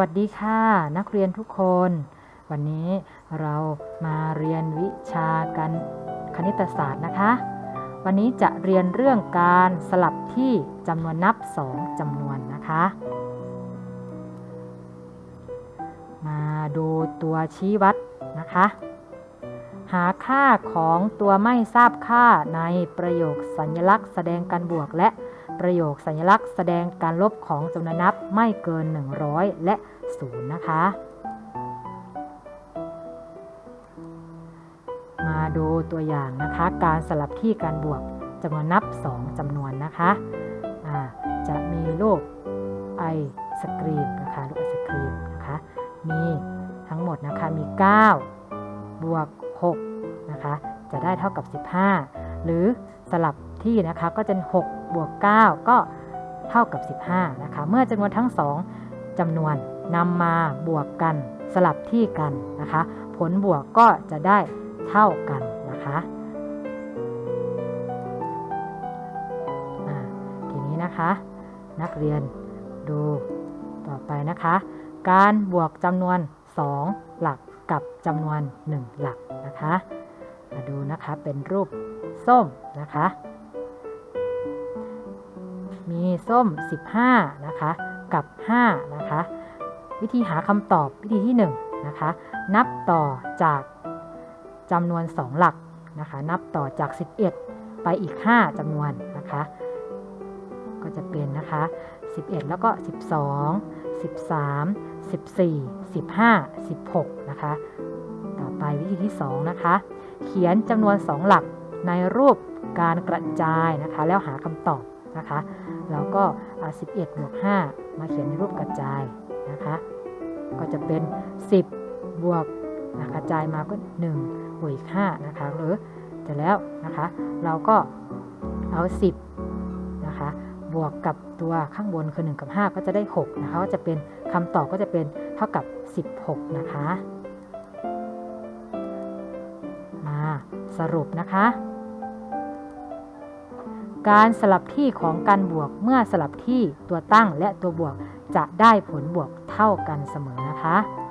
วัสดีค่ะ นักเรียนทุกคน วันนี้เรามาเรียนวิชาการคณิตศาสตร์นะคะ วันนี้จะเรียนเรื่องการสลับที่จำนวนนับสองจำนวนนะคะ มาดูตัวชี้วัดนะคะ หาค่าของตัวไม่ทราบค่าในประโยคสัญลักษณ์แสดงการบวกและ ประโยคสัญลักษณ์แสดงการลบของจำนวนนับไม่เกิน 100 และ 0 นะคะ มาดูตัวอย่างนะคะ การสลับที่การบวกจำนวนนับ 2จำนวนนะคะะจะมีรูปไอศกรีมนะคะรูปไอศกรีมนะคะ มีทั้งหมดนะคะมี 9 บวก6นะคะ จะได้เท่ากับ 15 หรือสลับ ที่นะคะก็จะ6บวก9ก็เท่ากับ 15นะคะเมื่อจำนวนทั้ง 2จำนวนนำมาบวกกันสลับที่กันนะคะ ผลบวกก็จะได้เท่ากันนะคะทีนี้นะคะนักเรียนดูต่อไปนะคะ การบวกจำนวน 2 หลักกับจำนวน 1 หลักนะคะ มาดูนะคะเป็นรูปส้มนะคะ มีส้ม 15 นะคะ กับ 5 นะคะ วิธีหาคำตอบวิธีที่ 1 นะคะ นับต่อจากจำนวน 2 หลักนะคะ นับต่อจาก 11 ไปอีก 5จำนวนนะคะ ก็จะเป็นนะคะ 11 แล้วก็ 12 13 14 15 16 นะคะ ต่อไปวิธีที่ 2 นะคะ เขียนจำนวน 2 หลักในรูปการกระจายนะคะ แล้วหาคำตอบ นะคะเราก็ 11 บวก 5 มาเขียนในรูปกระจายนะคะก็จะเป็น 10 บวกนะกระจายมาก็1บวกอีก5นะคะหรือจะแล้วนะคะเราก็เอา 10นะคะบวกกับตัวข้างบนคือ 1 กับ 5 ก็จะได้ 6 นะคะก็จะเป็นคำตอบก็จะเป็นเท่ากับ 16 นะคะ มาสรุปนะคะ การสลับที่ของการบวกเมื่อสลับที่ตัวตั้งและตัวบวกจะได้ผลบวกเท่ากันเสมอนะคะ